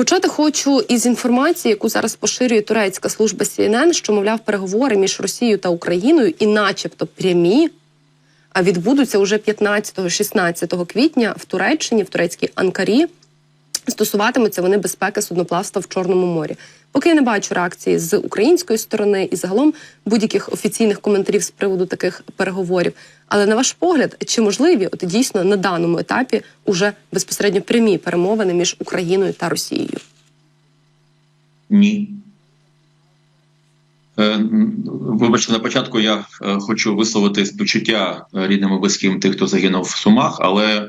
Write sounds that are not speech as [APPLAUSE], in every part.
Почати хочу із інформації, яку зараз поширює турецька служба CNN, що мовляв переговори між Росією та Україною, і, начебто, прямі, а відбудуться уже 15-16 квітня в Туреччині, в турецькій Анкарі. Стосуватимуться вони безпеки судноплавства в Чорному морі. Поки я не бачу реакції з української сторони і загалом будь-яких офіційних коментарів з приводу таких переговорів. Але на ваш погляд, чи можливі от дійсно на даному етапі уже безпосередньо прямі перемовини між Україною та Росією? Ні. Е, Вибачте, на початку я е, хочу висловити співчуття е, рідним і близьким тих, хто загинув в Сумах, але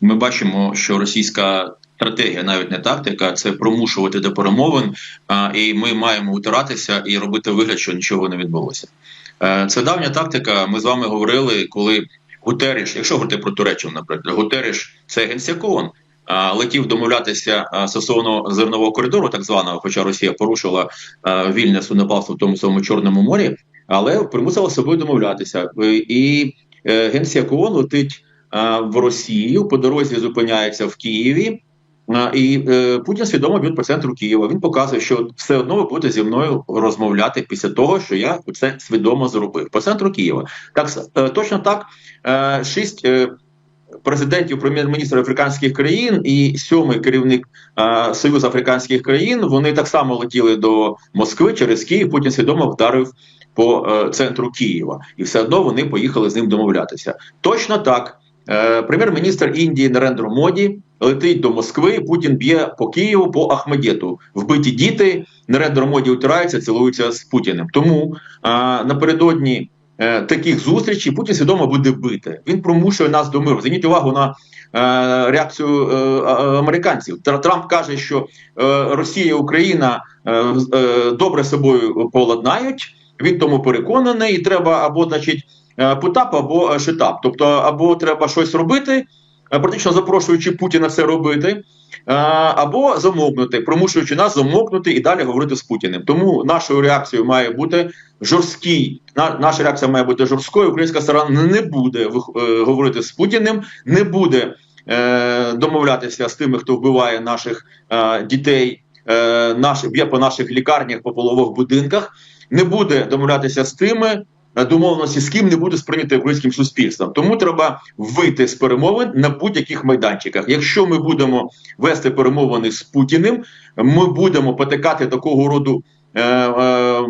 ми бачимо, що російська стратегія, навіть не тактика, це примушувати до перемовин, і ми маємо утиратися і робити вигляд, що нічого не відбулося. Е, Це давня тактика. Ми з вами говорили, коли Гутеріш, якщо говорити про Туреччину, наприклад, Гутеріш це генсек летів домовлятися стосовно зернового коридору, так званого, хоча Росія порушила вільне судноплавство в тому самому Чорному морі, але примусила собою домовлятися. І е, генсек летить в Росію, по дорозі зупиняється в Києві. І е, Путін свідомо б'є по центру Києва. Він показує, що все одно ви будете зі мною розмовляти після того, що я це свідомо зробив по центру Києва. Так е, точно так. е, Шість президентів, прем'єр-міністрів африканських країн і сьомий керівник Союзу африканських країн. Вони так само летіли до Москви через Київ. Путін свідомо вдарив по центру Києва, і все одно вони поїхали з ним домовлятися. Точно так. Прем'єр-міністр Індії Нарендро Моді летить до Москви. Путін б'є по Києву по Ахмедєту. Вбиті діти. Нарендро Моді утирається, цілується з Путіним. Тому е, напередодні е, таких зустрічей Путін свідомо буде бити. Він примушує нас до миру. Зверніть увагу на е, реакцію е, а- американців. Тр- Трамп каже, що е, Росія Україна е, е, добре собою поладнають. Він тому переконаний, і треба або, значить, путап, або шитап. Тобто, або треба щось робити, практично запрошуючи Путіна це робити, е, або замовкнути, примушуючи нас замовкнути і далі говорити з Путіним. Тому нашою реакцією має бути жорсткий. На, наша реакція має бути жорсткою. Українська сторона не буде е, говорити з Путіним, не буде е, домовлятися з тими, хто вбиває наших е, дітей, е, наш, б'є по наших лікарнях, по полових будинках, не буде домовлятися з тими. Домовленості з ким не буде сприйняти українським суспільством, тому треба вийти з перемовин на будь-яких майданчиках. Якщо ми будемо вести перемовини з Путіним, ми будемо потикати такого роду е, е,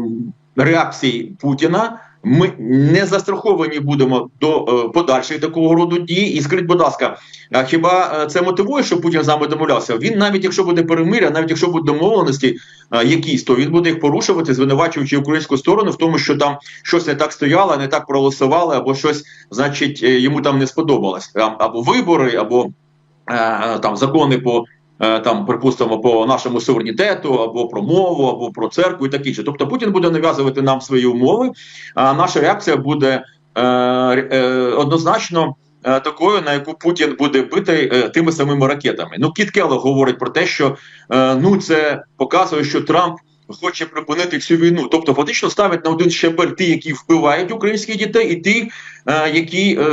реакцій Путіна. Ми не застраховані будемо до е, подальших такого роду дій. І скажіть, будь ласка, хіба е, це мотивує, що Путін з нами домовлявся? Він навіть якщо буде перемиря, навіть якщо будуть домовленості е, якісь, то він буде їх порушувати, звинувачуючи українську сторону в тому, що там щось не так стояло, не так проголосували, або щось, значить, йому там не сподобалось. Або вибори, або там закони по. Е, Там, припустимо, по нашому суверенітету, або про мову, або про церкву і такі інше. Тобто Путін буде нав'язувати нам свої умови, а наша реакція буде е, е, однозначно е, такою, на яку Путін буде бити е, тими самими ракетами. Ну, Кіт Келло говорить про те, що ну це показує, що Трамп хоче припинити цю війну. Тобто, фактично ставить на один щабель ті, які вбивають українських дітей, і ті, е, які е,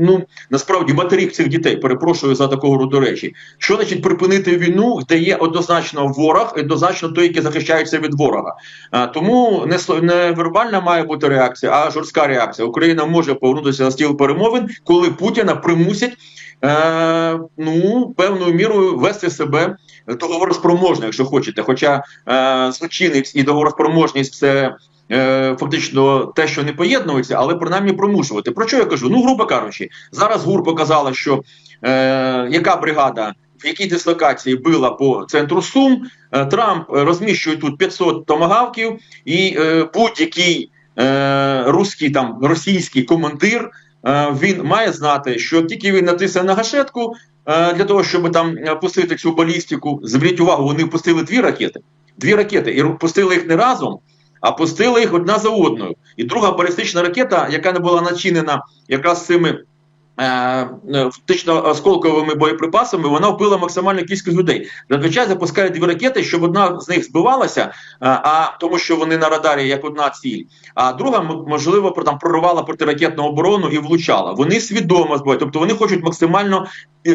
ну насправді матері цих дітей. Перепрошую за такого роду речі. Що значить припинити війну, де є однозначно ворог, і однозначно той, який захищається від ворога. А, тому не, не вербальна має бути реакція, а жорстка реакція. Україна може повернутися на стіл перемовин, коли Путіна примусять е, ну певною мірою вести себе договороспроможно, якщо хочете. Хоча е, злочинець і договороспроможність це. е, Фактично те, що не поєднується, але принаймні примушувати. Про що я кажу? Ну, грубо кажучи, зараз ГУР показала, що е, яка бригада в якій дислокації била по центру Сум. Е, Трамп е, розміщує тут 500 томагавків, і е, будь-який е, руський там російський командир е, він має знати, що тільки він натисне на гашетку е, для того, щоб там е, пустити цю балістику. Зверніть увагу, вони пустили дві ракети. Дві ракети, і пустили їх не разом. А пустили їх одна за одною. І друга балістична ракета, яка не була начинена якраз цими е, е, фактично осколковими боєприпасами, вона вбила максимальну кількість людей. Зазвичай запускають дві ракети, щоб одна з них збивалася, е, а тому, що вони на радарі як одна ціль, а друга можливо там прорвала протиракетну оборону і влучала. Вони свідомо збивають, тобто вони хочуть максимально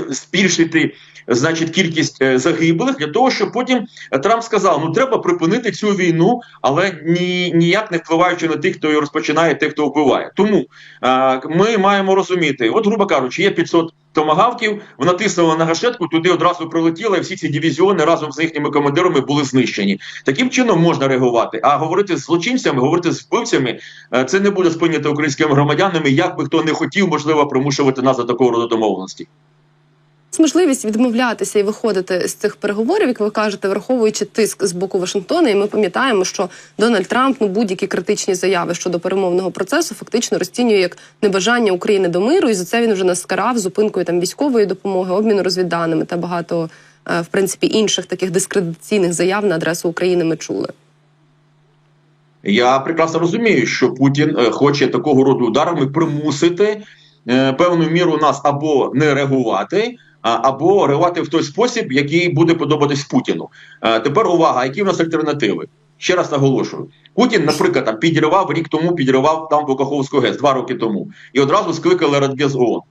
збільшити значить кількість е, загиблих для того, щоб потім Трамп сказав: ну треба припинити цю війну, але ні, ніяк не впливаючи на тих, хто її розпочинає, тих, хто вбиває. Тому е, ми маємо розуміти, от, грубо кажучи, є 500 томагавків, вона тиснула на гашетку, туди одразу прилетіла, і всі ці дивізіони разом з їхніми командирами були знищені. Таким чином можна реагувати. А говорити з злочинцями, говорити з вбивцями, е, це не буде сприйнято українськими громадянами, як би хто не хотів, можливо, примушувати нас до такого роду домовленості. Можливість відмовлятися і виходити з цих переговорів, як ви кажете, враховуючи тиск з боку Вашингтона. І ми пам'ятаємо, що Дональд Трамп ну будь-які критичні заяви щодо перемовного процесу фактично розцінює як небажання України до миру, і за це він вже нас скарав зупинкою там військової допомоги, обміну розвідданими та багато е, в принципі інших таких дискредитаційних заяв на адресу України. Ми чули. Я прекрасно розумію, що Путін е, хоче такого роду ударами примусити е, певну міру нас або не реагувати, або реагувати в той спосіб, який буде подобатись Путіну. Тепер увага, які в нас альтернативи? Ще раз наголошую. Путін, наприклад, там підірвав рік тому, підірвав там Каховську ГЕС два роки тому, і одразу скликали Радбез ООН.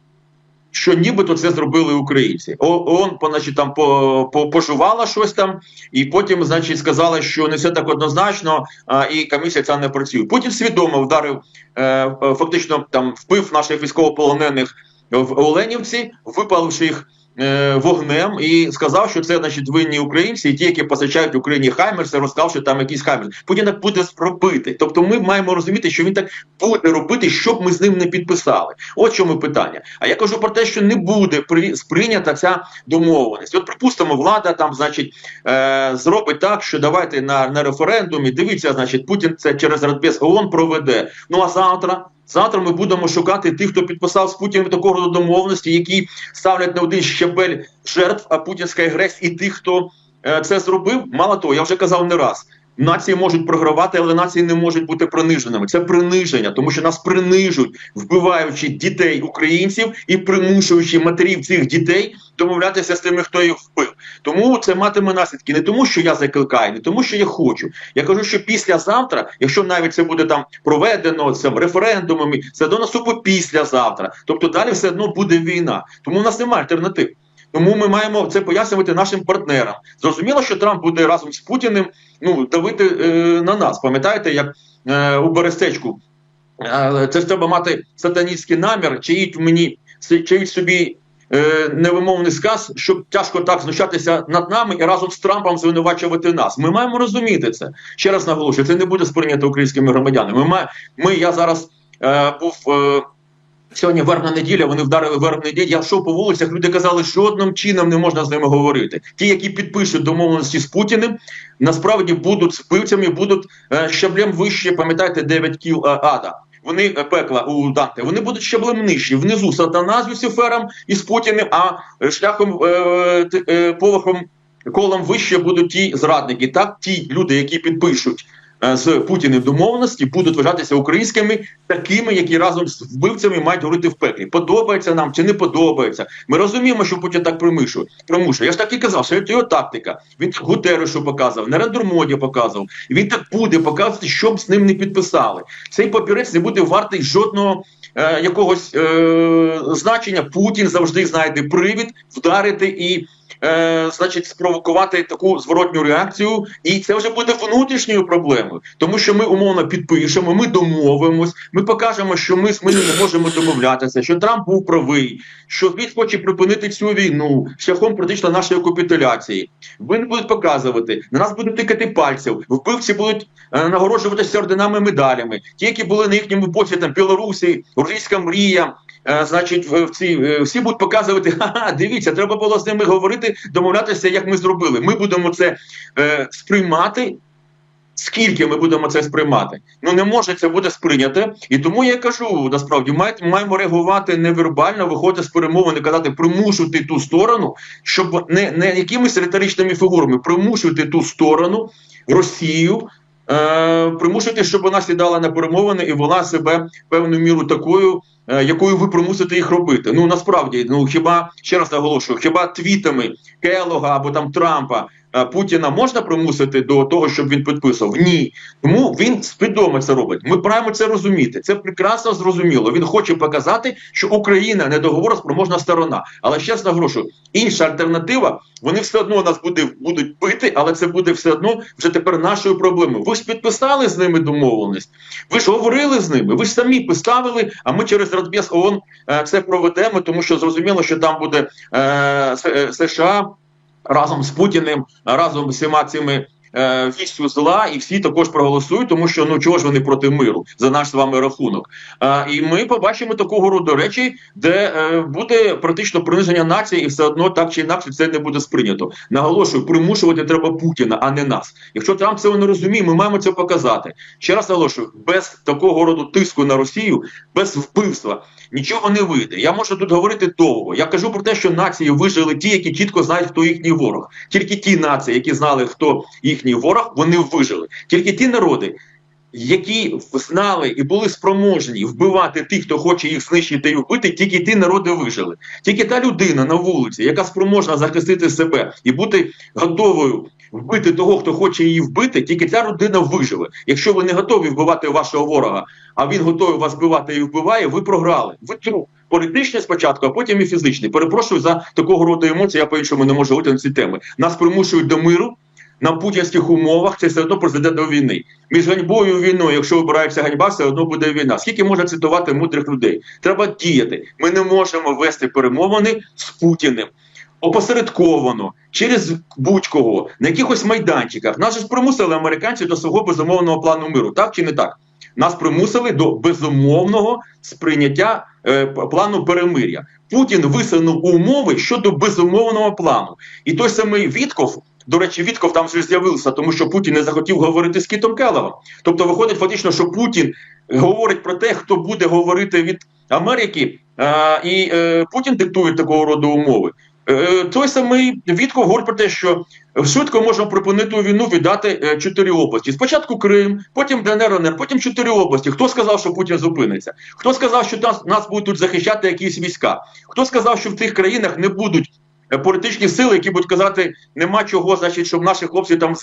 Що нібито це зробили українці. О- ООН, по- там по, по, пожувала щось там, і потім, значить, сказала, що не все так однозначно, а, і комісія ця не працює. Путін свідомо вдарив, е, фактично там вбив наших військовополонених в Оленівці, випаливши їх е, вогнем, і сказав, що це значить винні українці, і ті, які постачають Україні Хаймерси, розказав, що там якісь Хаймерси. Путін так буде робити. Тобто, ми маємо розуміти, що він так буде робити, щоб ми з ним не підписали. От чому питання. А я кажу про те, що не буде при- сприйнята ця домовленість. От припустимо, влада там, значить, е, зробить так, що давайте на, на референдумі. Дивіться, значить, Путін це через Радбез ООН проведе. Ну а завтра. Завтра ми будемо шукати тих, хто підписав з Путіним такого роду домовленості, які ставлять на один щабель жертв а путінської агресії, і тих, хто е, це зробив. Мало того, я вже казав не раз. Нації можуть програвати, але нації не можуть бути приниженими. Це приниження, тому що нас принижують, вбиваючи дітей українців і примушуючи матерів цих дітей домовлятися з тими, хто їх вбив. Тому це матиме наслідки не тому, що я закликаю, не тому, що я хочу. Я кажу, що післязавтра, якщо навіть це буде там проведено цим референдумами, це до наступу післязавтра. Тобто далі все одно буде війна. Тому у нас немає альтернатив. Тому ми маємо це пояснювати нашим партнерам. Зрозуміло, що Трамп буде разом з Путіним ну давити е, на нас. Пам'ятаєте, як е, у Берестечку е, це ж треба мати сатаністський намір, чиїть мені чиїть собі е, невимовний сказ, щоб тяжко так знущатися над нами і разом з Трампом звинувачувати нас. Ми маємо розуміти це. Ще раз наголошую, це не буде сприйнято українськими громадянами. Ми, ми я зараз е, був. Е, Сьогодні вербна неділя, вони вдарили вербну неділю. Я йшов по вулицях, люди казали, що жодним чином не можна з ними говорити. Ті, які підпишуть домовленості з Путіним, насправді будуть вбивцями, будуть е, щаблем вище, пам'ятаєте, 9 кіл е, ада. Вони е, пекла у Данте, вони будуть щаблем нижче. Внизу сатана з Люцифером і з Путіним, а е, шляхом е, е, поверхом колом вище будуть ті зрадники. Так, ті люди, які підпишуть з Путіним домовленості, будуть вважатися українськими такими, які разом з вбивцями мають горити в пеклі. Подобається нам чи не подобається. Ми розуміємо, що Путін так примушує. примушує. Я ж так і казав, що це його тактика. Він так Гутерешу показав, на рендермоді показав. Він так буде показувати, щоб з ним не підписали. Цей папірець не буде вартий жодного. Е, якогось е, значення Путін завжди знайде привід вдарити і, е, значить, спровокувати таку зворотню реакцію, і це вже буде внутрішньою проблемою, тому що ми умовно підпишемо, ми домовимось, ми покажемо, що ми з ним не можемо домовлятися, що Трамп був правий, що він хоче припинити цю війну шляхом практично нашої капітуляції. Вони будуть показувати, на нас будуть тикати пальців, вбивці будуть е, нагороджуватися орденами медалями. Ті, які були на їхньому боці, там Білорусі, російська мрія. Е, Значить, в ці е, всі будуть показувати, [LAUGHS] ха-ха, дивіться, треба було з ними говорити, домовлятися, як ми зробили. Ми будемо це е, сприймати. Скільки ми будемо це сприймати? Ну не може це буде сприйняте. І тому я кажу, насправді має, маємо реагувати невербально, виходити з перемовини, казати, примушувати ту сторону, щоб не, не якимись риторичними фігурами, примушувати ту сторону Росію. Е, примушувати, щоб вона сідала на перемовини і вела себе певною міру такою, е, якою ви примусите їх робити. Ну насправді, ну хіба ще раз наголошую, хіба твітами Келога або там Трампа Путіна можна примусити до того, щоб він підписував? Ні. Тому він свідомо це робить. Ми маємо це розуміти. Це прекрасно зрозуміло. Він хоче показати, що Україна не договороспроможна сторона. Але ще раз наголошую, інша альтернатива, вони все одно нас буде, будуть бити, але це буде все одно вже тепер нашою проблемою. Ви ж підписали з ними домовленість, ви ж говорили з ними, ви ж самі поставили, а ми через Радбез ООН е, це проведемо, тому що зрозуміло, що там буде е, е, США разом з Путіним, разом з всіма цими. Е, Вістю зла, і всі також проголосують, тому що ну чого ж вони проти миру за наш з вами рахунок. А, і ми побачимо такого роду речі, де е, буде практично приниження нації, і все одно так чи інакше це не буде сприйнято. Наголошую, примушувати треба Путіна, а не нас. Якщо Трамп цього не розуміє, ми маємо це показати. Ще раз наголошую, без такого роду тиску на Росію, без вбивства. Нічого не вийде. Я можу тут говорити довго. Я кажу про те, що нації вижили ті, які чітко знають, хто їхній ворог. Тільки ті нації, які знали, хто їхній ворог, вони вижили. Тільки ті народи, які знали і були спроможні вбивати тих, хто хоче їх знищити і вбити, тільки ті народи вижили. Тільки та людина на вулиці, яка спроможна захистити себе і бути готовою вбити того, хто хоче її вбити, тільки ця людина виживе. Якщо ви не готові вбивати вашого ворога, а він готовий вас вбивати і вбиває, ви програли. Ви труп. Політичний спочатку, а потім і фізичний. Перепрошую за такого роду емоції, я по-іншому не можу говорити на ці теми. Нас примушують до миру на путінських умовах, це все одно призведе до війни. Між ганьбою і війною, якщо вибирається ганьба, все одно буде війна. Скільки можна цитувати мудрих людей? Треба діяти. Ми не можемо вести перемовини з Путіним. Опосередковано через будь-кого на якихось майданчиках. Нас ж примусили американці до свого безумовного плану миру, так чи не так? Нас примусили до безумовного сприйняття е, плану перемир'я. Путін висунув умови щодо безумовного плану. І той самий Вітков, до речі, Вітков там вже з'явився, тому що Путін не захотів говорити з Кітом Келлером. Тобто виходить фактично, що Путін говорить про те, хто буде говорити від Америки, а, і е, Путін диктує такого роду умови. Е, той самий Вітков говорить про те, що швидко можна припинити війну, віддати е, чотири області. Спочатку Крим, потім ДНР, ЛНР, потім чотири області. Хто сказав, що Путін зупиниться? Хто сказав, що нас, нас будуть тут захищати якісь війська? Хто сказав, що в цих країнах не будуть е, політичні сили, які будуть казати, нема чого, значить, щоб наші хлопці там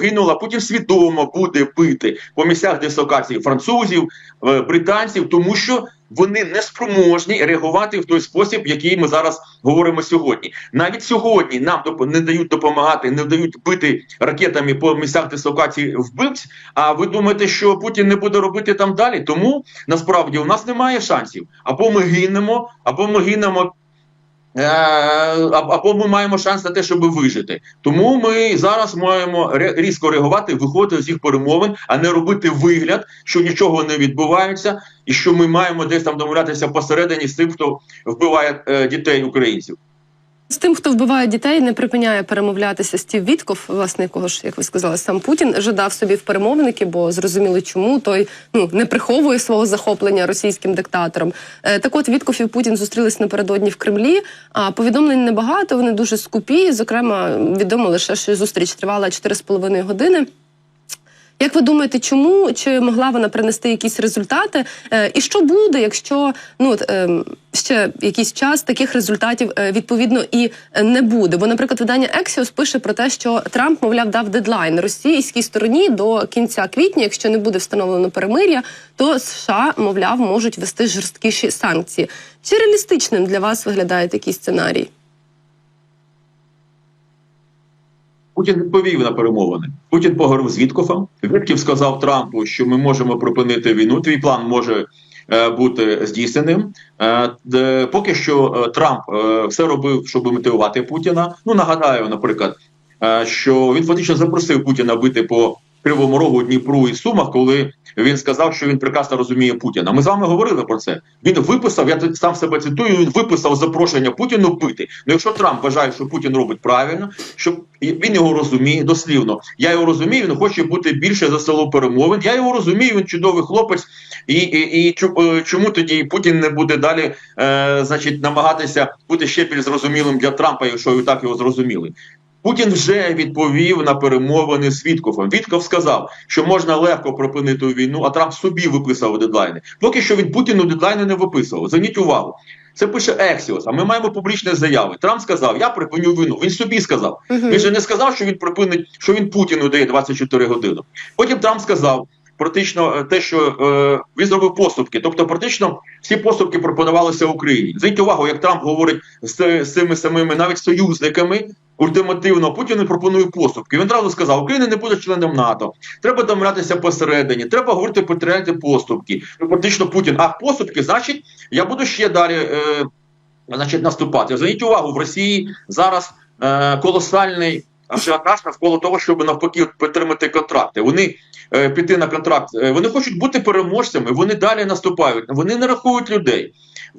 гинули, а Путін свідомо буде бити по місцях дислокації французів, е, британців, тому що вони не спроможні реагувати в той спосіб, який ми зараз говоримо сьогодні. Навіть сьогодні нам не дають допомагати, не дають бити ракетами по місцях дислокації вбивць. А ви думаєте, що Путін не буде робити там далі? Тому насправді у нас немає шансів. Або ми гинемо, або ми гинемо. Е, Або ми маємо шанс на те, щоб вижити. Тому ми зараз маємо різко реагувати, виходити з їх перемовин, а не робити вигляд, що нічого не відбувається, і що ми маємо десь там домовлятися посередині з тим, хто вбиває е, дітей українців. З тим, хто вбиває дітей, не припиняє перемовлятися Стів Вітков, власне, якого ж, як ви сказали, сам Путін жадав собі в перемовники, бо зрозуміли, чому той ну не приховує свого захоплення російським диктатором. Е, так от Вітков і Путін зустрілись напередодні в Кремлі. А повідомлень небагато, вони дуже скупі. Зокрема, відомо лише, що зустріч тривала 4,5 години. Як ви думаєте, чому чи могла вона принести якісь результати? Е, і що буде, якщо ну ем, ще якийсь час таких результатів е, відповідно і не буде? Бо, наприклад, видання Ексіос пише про те, що Трамп, мовляв, дав дедлайн російській стороні до кінця квітня. Якщо не буде встановлено перемир'я, то США, мовляв, можуть вести жорсткіші санкції. Чи реалістичним для вас виглядає такий сценарій? Путін відповів на перемовини. Путін поговорив з Віткофом. Вітків сказав Трампу, що ми можемо припинити війну. Твій план може е, бути здійсненим. Е, де, поки що е, Трамп е, все робив, щоб мотивувати Путіна. Ну нагадаю, наприклад, е, що він фактично запросив Путіна бити по Кривому Рогу, Дніпру і Сумах, коли він сказав, що він прекрасно розуміє Путіна. Ми з вами говорили про це. Він виписав, я сам себе цитую. Він виписав запрошення Путіну бити. Ну, якщо Трамп вважає, що Путін робить правильно, що він його розуміє дослівно. Я його розумію. Він хоче бути більше за село перемовин. Я його розумію. Він чудовий хлопець. І, і, і е, чому тоді Путін не буде далі, е, значить, намагатися бути ще більш зрозумілим для Трампа, якщо і так його зрозуміли. Путін вже відповів на перемовини з Віткофом. Вітков сказав, що можна легко припинити війну, а Трамп собі виписав дедлайни. Поки що він Путіну дедлайни не виписував. Зверніть увагу. Це пише Ексіос, а ми маємо публічні заяви. Трамп сказав, я припиню війну. Він собі сказав. Він же не сказав, що він припинить, що він Путіну дає 24 години. Потім Трамп сказав практично е, те, що е, він зробив поступки. Тобто, практично всі поступки пропонувалися Україні. Зверніть увагу, як Трамп говорить з, з цими самими навіть союзниками. Ультимативно Путін пропонує поступки. Він одразу сказав, Україна не буде членом НАТО. Треба домовлятися посередині. Треба говорити про поступки. Фактично Путін. А поступки, значить, я буду ще далі. Е, значить, наступати. Зверніть увагу, в Росії зараз е, колосальний ажіотаж навколо того, щоб навпаки підтримати контракти. Вони е, піти на контракт. Е, вони хочуть бути переможцями. Вони далі наступають. Вони не рахують людей.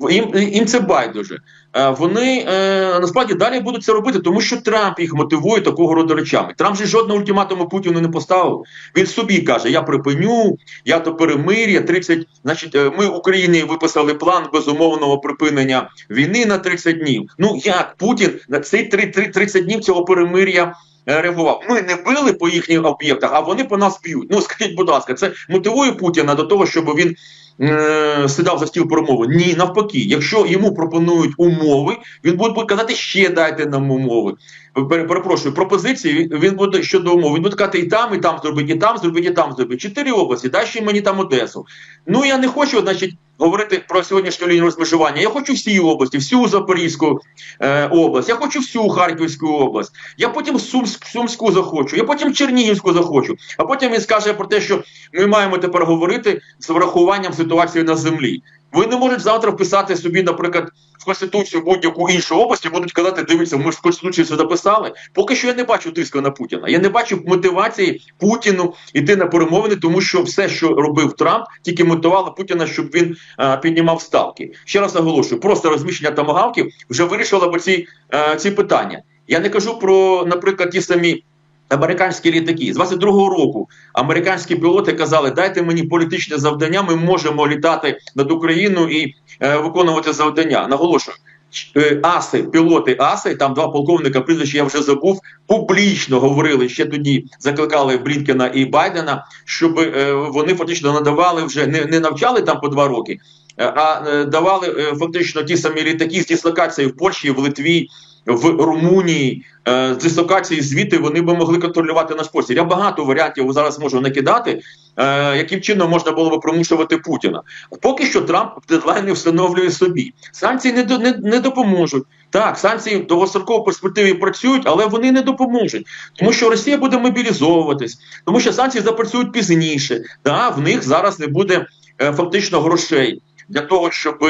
Їм, їм це байдуже. Е, вони е, насправді далі будуть це робити, тому що Трамп їх мотивує такого роду речами. Трамп же жодного ультиматуму Путіну не поставив. Він собі каже: я припиню, я до перемир'я. 30, значить, е, ми Україні виписали план безумовного припинення війни на 30 днів. Ну як Путін на цей 30 днів цього перемир'я реагував? Ми не били по їхніх об'єктах, а вони по нас б'ють. Ну скажіть, будь ласка, це мотивує Путіна до того, щоб він. е, Сідав за стіл промови. Ні, навпаки, якщо йому пропонують умови, він буде казати, ще дайте нам умови. Пере- Перепрошую, пропозиції він буде щодо умов. Він буде казати і там, і там зробити, і там зробити, і там зробити. Чотири області, дай ще мені там Одесу. Ну я не хочу, значить, говорити про сьогоднішню лінію розмежування. Я хочу всі області, всю Запорізьку е, область, я хочу всю Харківську область. Я потім Сумськ, Сумську захочу, я потім Чернігівську захочу. А потім він скаже про те, що ми маємо тепер говорити з врахуванням ситуації на землі. Ви не можете завтра вписати собі, наприклад, в конституцію будь-яку іншу область і будуть казати, дивіться, ми ж в конституції це записали. Поки що я не бачу тиску на Путіна. Я не бачу мотивації Путіну йти на перемовини, тому що все, що робив Трамп, тільки мотивувало Путіна, щоб він а, піднімав ставки. Ще раз наголошую, просто розміщення томагавків вже вирішило б ці, а, ці питання. Я не кажу про, наприклад, ті самі. Американські літаки з 22-го року американські пілоти казали: дайте мені політичне завдання. Ми можемо літати над Україною і е, виконувати завдання. Наголошую, е, аси, пілоти аси, там два полковника, прізвище я вже забув, публічно говорили ще тоді, закликали Блінкена і Байдена, щоб е, вони фактично надавали вже не, не навчали там по два роки. е, А е, давали фактично ті самі літаки з дислокації в Польщі, в Литві, в Румунії, е, з дислокації звідти вони би могли контролювати наш простір. Я багато варіантів зараз можу накидати, е, яким чином можна було би примушувати Путіна. Поки що Трамп дедлайни встановлює собі. Санкції не, не, не допоможуть. Так, санкції в довгостроковій перспективі працюють, але вони не допоможуть, тому що Росія буде мобілізовуватись, тому що санкції запрацюють пізніше. Да, в них зараз не буде е, фактично грошей для того, щоб,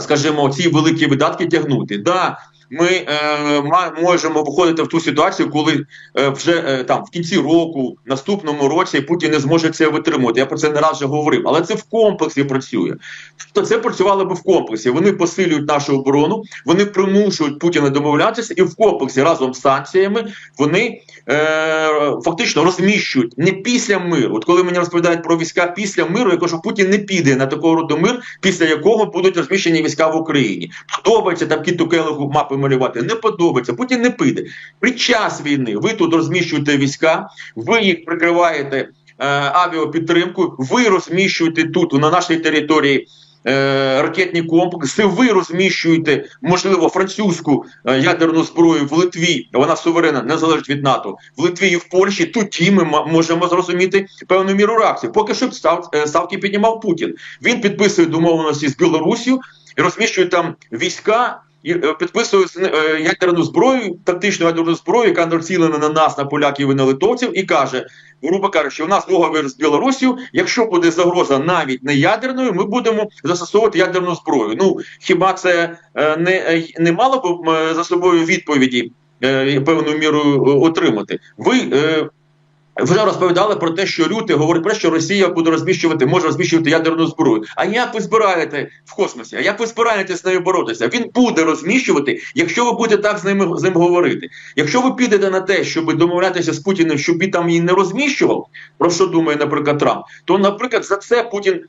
скажімо, ці великі видатки тягнути. Да, ми е, можемо виходити в ту ситуацію, коли е, вже е, там в кінці року, наступному році Путін не зможе це витримувати. Я про це не раз вже говорив, але це в комплексі працює. Це працювало би в комплексі. Вони посилюють нашу оборону, вони примушують Путіна домовлятися, і в комплексі разом з санкціями вони е, фактично розміщують не після миру. От коли мені розповідають про війська після миру, я кажу, Путін не піде на такого роду мир, після якого будуть розміщені війська в Україні. Подобається там кіту келиху мапи малювати. Не подобається. Путін не піде. Під час війни ви тут розміщуєте війська, ви їх прикриваєте е, авіапідтримку, ви розміщуєте тут на нашій території. Е, Ракетні комплекси, ви розміщуєте, можливо, французьку е, ядерну зброю в Литві, вона суверенна, не залежить від НАТО, в Литві і в Польщі, тоді ми можемо зрозуміти певну міру реакції. Поки що став, е, ставки піднімав Путін. Він підписує домовленості з Білорусію і розміщує там війська. Е, підписує е, ядерну зброю, тактичну ядерну зброю, яка націлена на нас, на поляків і на литовців, і каже, грубо кажучи, у нас договір з Білорусію. Якщо буде загроза навіть не ядерною, ми будемо застосовувати ядерну зброю. Ну хіба це е, не, не мало б за собою відповіді певною мірою отримати? Ви вже розповідали про те, що Рюти говорить про те, що Росія буде розміщувати, може розміщувати ядерну зброю. А як ви збираєте в космосі? А як ви збираєтесь з нею боротися? Він буде розміщувати, якщо ви будете так з ним з ним говорити. Якщо ви підете на те, щоб домовлятися з Путіним, щоб він там її не розміщував, про що думає, наприклад, Трамп, то, наприклад, за це Путін.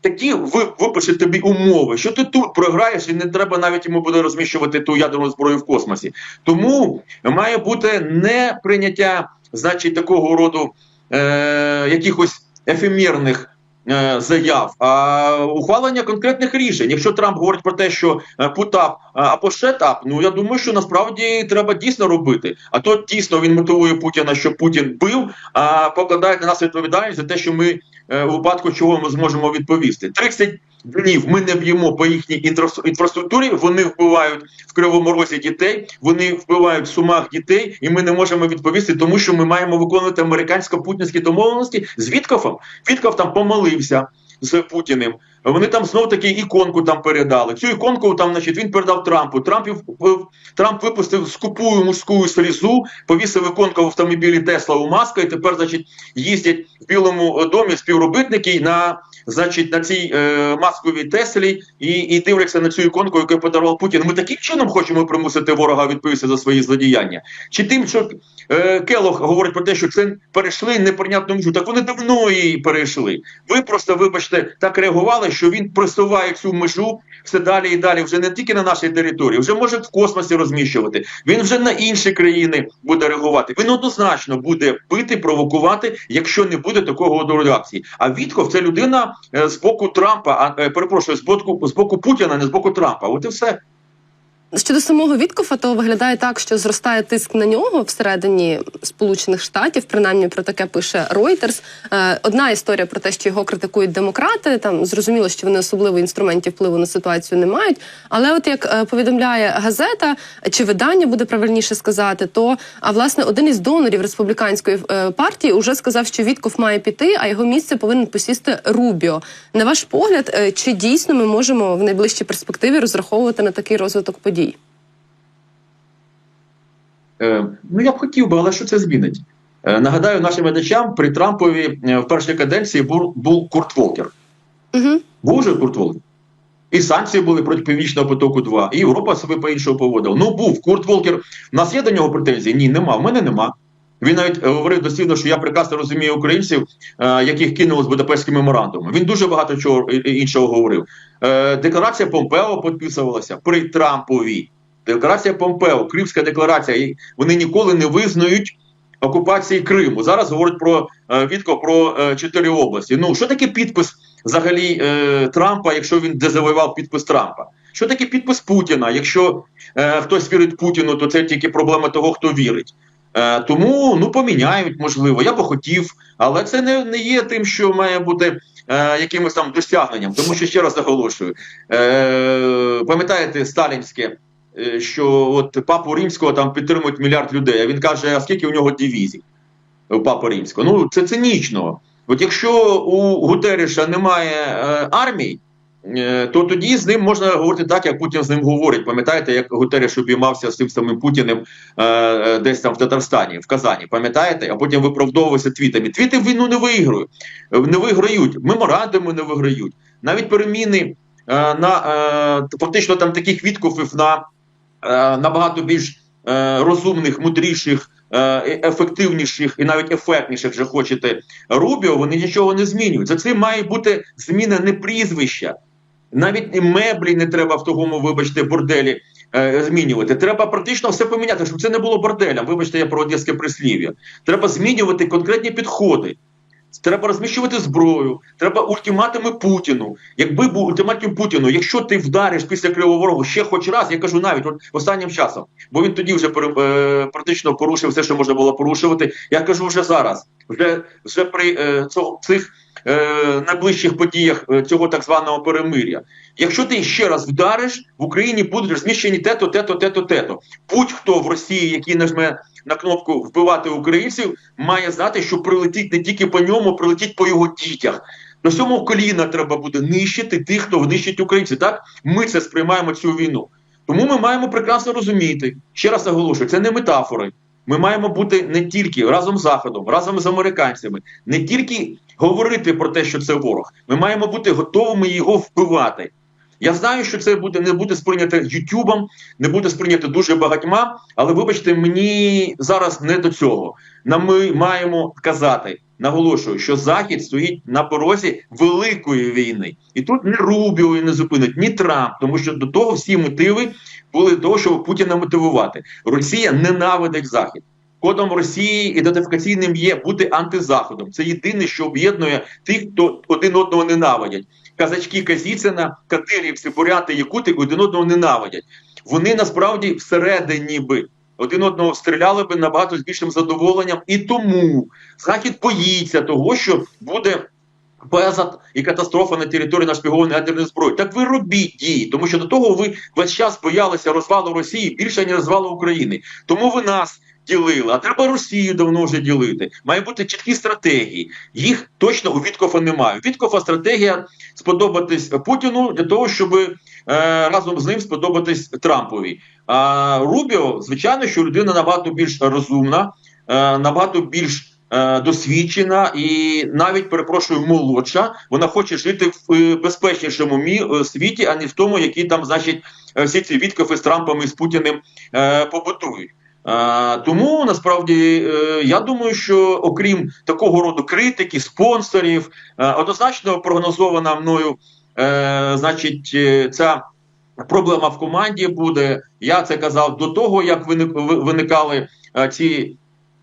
Такі ви випише тобі умови, що ти тут програєш, і не треба навіть йому буде розміщувати ту ядерну зброю в космосі. Тому має бути не прийняття, значить, такого роду е, якихось ефемірних е, заяв, а ухвалення конкретних рішень. Якщо Трамп говорить про те, що путап або шетап, ну я думаю, що насправді треба дійсно робити. А то дійсно він мотивує Путіна, що Путін бив, а покладає на нас відповідальність за те, що ми е, у випадку чого ми зможемо відповісти. 30 днів ми не б'ємо по їхній інфраструктурі. Вони вбивають в кривому розі дітей, вони вбивають в сумах дітей, і ми не можемо відповісти, тому що ми маємо виконувати американсько-путінські домовленості з Віткофом. Вітков там помолився з Путіним. Вони там знов таки іконку там передали. Цю іконку там, значить, він передав Трампу. Трамп Трамп випустив скупую мужську слізу, повісив іконку в автомобілі Тесла у Маска, і тепер, значить, їздять в Білому домі співробітники на, значить, на цій е, масковій Теслі і, і дивляться на цю іконку, яку подарував Путін. Ми таким чином хочемо примусити ворога відповісти за свої злодіяння. Чи тим, що е, Келох говорить про те, що це перейшли неприйнятну межу, так вони давно її перейшли. Ви просто, вибачте, так реагували, що він просуває цю межу все далі і далі, вже не тільки на нашій території, вже може в космосі розміщувати. Він вже на інші країни буде реагувати. Він однозначно буде бити, провокувати, якщо не буде такого роду реакції. А Вітков це людина з боку Трампа, а е, перепрошую, з боку з боку Путіна, не з боку Трампа. От і все. Щодо самого Віткофа, то виглядає так, що зростає тиск на нього всередині Сполучених Штатів. Принаймні про таке пише Reuters. Е, Одна історія про те, що його критикують демократи. Там зрозуміло, що вони особливо інструментів впливу на ситуацію не мають. Але, от як е, повідомляє газета чи видання буде правильніше сказати, то а власне один із донорів республіканської е, партії вже сказав, що Вітков має піти, а його місце повинен посісти Рубіо. На ваш погляд, чи дійсно ми можемо в найближчій перспективі розраховувати на такий розвиток подій? Е, ну я б хотів би, але що це змінить? Е, нагадаю нашим глядачам, при Трампові е, в першій каденції був, був Курт Волкер. Угу. Був же Курт Волкер. І санкції були проти Північного потоку 2, і Європа себе по-іншому поводила. Ну, був Курт Волкер. У нас є до нього претензії? Ні, нема. В мене нема. Він навіть е, говорив дослівно, що я прекрасно розумію українців, е, яких кинули з Будапештським меморандумом. Він дуже багато чого і іншого говорив. Е, Декларація Помпео підписувалася при Трампові. Декларація Помпео, Кримська декларація. Вони ніколи не визнають окупації Криму. Зараз говорять про е, Вітко про е, чотири області. Ну що таке підпис взагалі е, Трампа, якщо він дезавоював підпис Трампа? Що таке підпис Путіна? Якщо е, хтось вірить Путіну, то це тільки проблема того, хто вірить. Е, тому ну поміняють, можливо. Я би хотів, але це не, не є тим, що має бути е, якимось там досягненням. Тому що ще раз наголошую, е, пам'ятаєте сталінське, е, що от папу римського там підтримують мільярд людей. А він каже: а скільки у нього дивізій у папи римського? Ну це цинічно. От якщо у Гутеріша немає е, армії. Е, То тоді з ним можна говорити так, як Путін з ним говорить. Пам'ятаєте, як Гутереш обіймався з тим самим Путіним е, е, десь там в Татарстані, в Казані, пам'ятаєте? А потім виправдовувався твітами. Твіти війну не виграють, не виграють, меморандуми не виграють. Навіть переміни е, на е, фактично там таких відкупів на е, набагато більш е, розумних, мудріших, е, ефективніших і навіть ефектніших, вже хочете, Рубіо, вони нічого не змінюють. За цим має бути зміна не прізвища. Навіть і меблі не треба в того, вибачте, борделі е, змінювати. Треба практично все поміняти, щоб це не було борделем. Вибачте, я про одеське прислів'я. Треба змінювати конкретні підходи. Треба розміщувати зброю, треба ультиматуми Путіну. Якби був ультиматум Путіну, якщо ти вдариш після Кривого Рогу ще хоч раз, я кажу навіть от останнім часом, бо він тоді вже е, практично порушив все, що можна було порушувати. Я кажу вже зараз, вже, вже при е, цих е, найближчих подіях е, цього так званого перемир'я. Якщо ти ще раз вдариш, в Україні будуть розміщені тето, тето, тето, тето. Будь-хто в Росії, який нажме на кнопку вбивати українців, має знати, що прилетить не тільки по ньому, прилетить по його дітях. До сьомого коліна треба буде нищити тих, хто нищить українців. Так ми це сприймаємо цю війну. Тому ми маємо прекрасно розуміти. Ще раз наголошую, це не метафори. Ми маємо бути не тільки разом з Заходом, разом з американцями, не тільки говорити про те, що це ворог. Ми маємо бути готовими його вбивати. Я знаю, що це буде не буде сприйнято Ютубом, не буде сприйнято дуже багатьма, але вибачте, мені зараз не до цього. Нам ми маємо казати, наголошую, що Захід стоїть на порозі великої війни, і тут ні Рубіо не зупинить, ні Трамп, тому що до того всі мотиви були того, щоб Путіна мотивувати. Росія ненавидить Захід. Кодом Росії ідентифікаційним є бути антизаходом. Це єдине, що об'єднує тих, хто один одного ненавидять. Казачки Казіцина, Кадирівці, буряти, Якути один одного ненавидять. Вони насправді всередині би один одного стріляли би набагато з більшим задоволенням, і тому Захід боїться того, що буде безлад і катастрофа на території нашпігованої ядерної зброї. Так ви робіть дії, тому що до того ви весь час боялися розвалу Росії більше ніж розвалу України. Тому ви нас ділили, а треба Росію давно вже ділити. Має бути чіткі стратегії. Їх точно у Віткофа немає. Віткофа стратегія сподобатись Путіну для того, щоб е, разом з ним сподобатись Трампові. А Рубіо, звичайно, що людина набагато більш розумна, е, набагато більш е, досвідчена і навіть перепрошую молодша. Вона хоче жити в е, безпечнішому е, світі, а не в тому, який там, значить, всі ці Віткофи з Трампом і з Путіним побутують. Тому насправді е, я думаю, що окрім такого роду критики, спонсорів, е, однозначно прогнозована мною, е, значить, ця проблема в команді буде. Я це казав до того, як виник- виникали ці.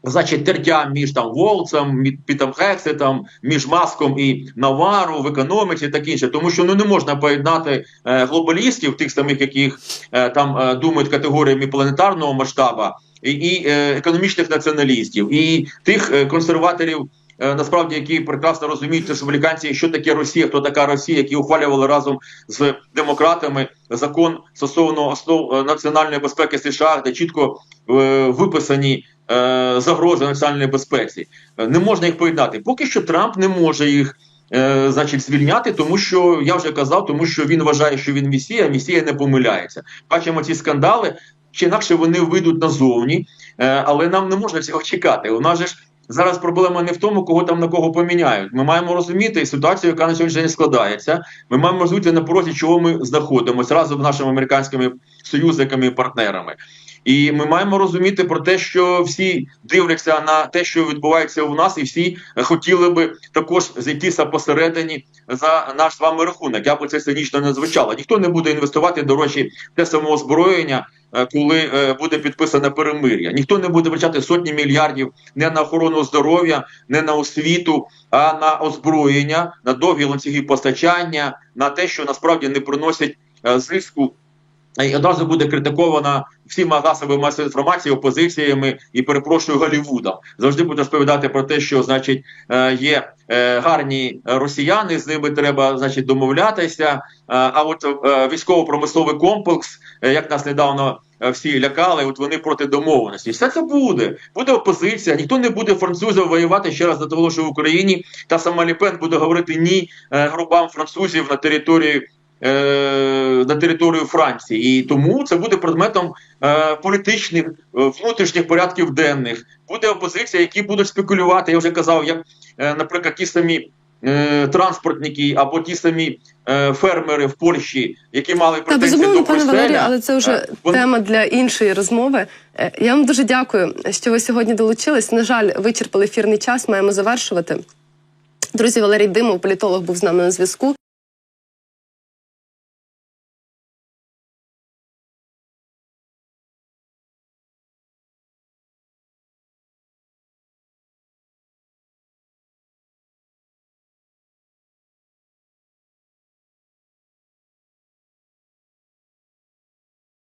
Значить, тертя між там Волцем, Пітом Хексетом, між Маском і Навару в економіці, і таке інше, тому що ну не можна поєднати е, глобалістів, тих самих, яких е, там е, думають категоріями планетарного масштабу, і, і е, економічних націоналістів, і тих е, консерваторів, е, насправді, які прекрасно розуміють республіканці, що таке Росія, хто така Росія, які ухвалювали разом з демократами закон стосовно основ національної безпеки США, де чітко е, виписані е, загрози національної безпеці. Е, Не можна їх поєднати. Поки що Трамп не може їх. е, Значить, звільняти, тому що я вже казав, тому що він вважає, що він місія, а місія не помиляється. Бачимо ці скандали, чи інакше вони вийдуть назовні, але нам не можна цього чекати. У нас же ж зараз проблема не в тому, кого там на кого поміняють. Ми маємо розуміти ситуацію, яка на сьогоднішній день складається. Ми маємо розуміти на порозі, чого ми знаходимося разом з нашими американськими союзниками і партнерами. І ми маємо розуміти про те, що всі дивляться на те, що відбувається у нас, і всі хотіли би також зайтися посередині за наш з вами рахунок. Я би це цинічно не звучало. Ніхто не буде інвестувати дорожчі те самоозброєння, е, коли е, буде підписане перемир'я. Ніхто не буде витрачати сотні мільярдів не на охорону здоров'я, не на освіту, а на озброєння, на довгі ланцюги постачання, на те, що насправді не приносять е, зиску і одразу буде критикована всіма засобами масової інформації, опозиціями і перепрошую Голлівудом. Завжди буде розповідати про те, що значить е, є е, гарні росіяни, з ними треба значить домовлятися. Е, А от військово-промисловий комплекс, як нас недавно. Всі лякали, от вони проти домовленості. Все це буде. Буде опозиція. Ніхто не буде французів воювати ще раз наголошую в Україні. Та сама Ліпен буде говорити ні грубам французів на території на територію Франції, і тому це буде предметом е, політичних е, внутрішніх порядків денних. Буде опозиція, які будуть спекулювати. Я вже казав, як, е, наприклад, ті самі. е, Транспортники або ті самі е, фермери в Польщі, які мали Та претензії безумовно, до пане Валерію, але це вже е, вони- тема для іншої розмови. Е, Я вам дуже дякую, що ви сьогодні долучились. На жаль, вичерпали ефірний час. Маємо завершувати. Друзі, Валерій Димов, політолог, був з нами на зв'язку.